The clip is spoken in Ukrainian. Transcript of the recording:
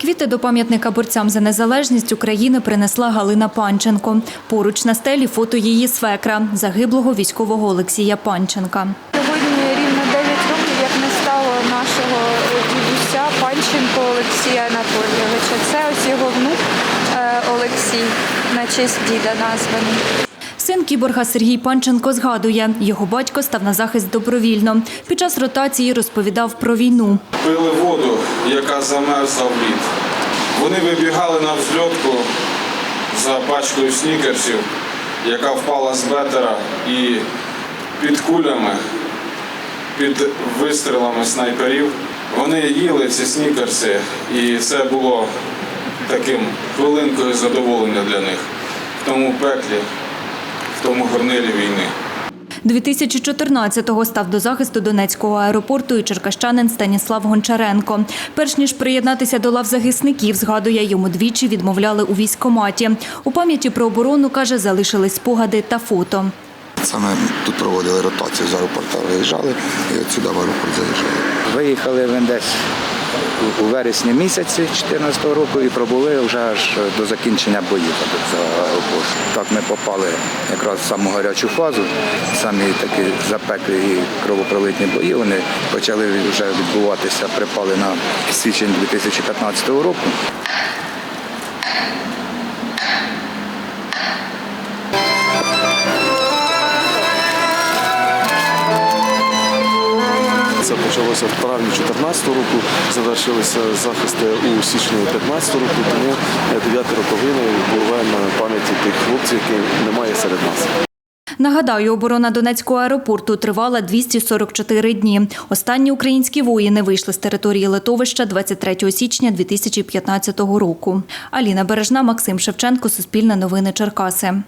Квіти до пам'ятника борцям за незалежність України принесла Галина Панченко. Поруч на стелі фото її свекра, загиблого військового Олексія Панченка. Сьогодні рівно 9 років, як не стало нашого дідуся Панченко Олексія Анатолійовича. Це ось його внук е, Олексій, на честь діда названий. Син кіборга Сергій Панченко згадує, його батько став на захист добровільно. Під час ротації розповідав про війну. пили воду, яка замерзла в лід. Вони вибігали на взльотку за пачкою снікерсів, яка впала з бетера і під кулями, під вистрілами снайперів. Вони їли ці снікерси, і це було таким хвилинкою задоволення для них в тому пеклі, тому горнилі війни. 2014-го став до захисту Донецького аеропорту і черкащанин Станіслав Гончаренко. Перш ніж приєднатися до лав захисників, згадує, йому двічі відмовляли у військкоматі. У пам'яті про оборону, каже, залишились спогади та фото. Саме тут проводили ротацію з аеропорту, виїжджали і от сюди в аеропорт заїжджали. Виїхали він десь у- вересні місяці 2014 року і пробули вже аж до закінчення боїв. Так ми попали якраз в саму гарячу фазу, самі такі запеклі і кровопролитні бої. Вони почали вже відбуватися, припали на січень 2015 року. Це почалося в травні 2014 року, завершилися захисти у січні 2015 року, тому дев'яті роковини впливає на пам'яті тих хлопців, яких немає серед нас. Нагадаю, оборона Донецького аеропорту тривала 244 дні. Останні українські воїни вийшли з території литовища 23 січня 2015 року. Аліна Бережна, Максим Шевченко, Суспільне новини Черкаси.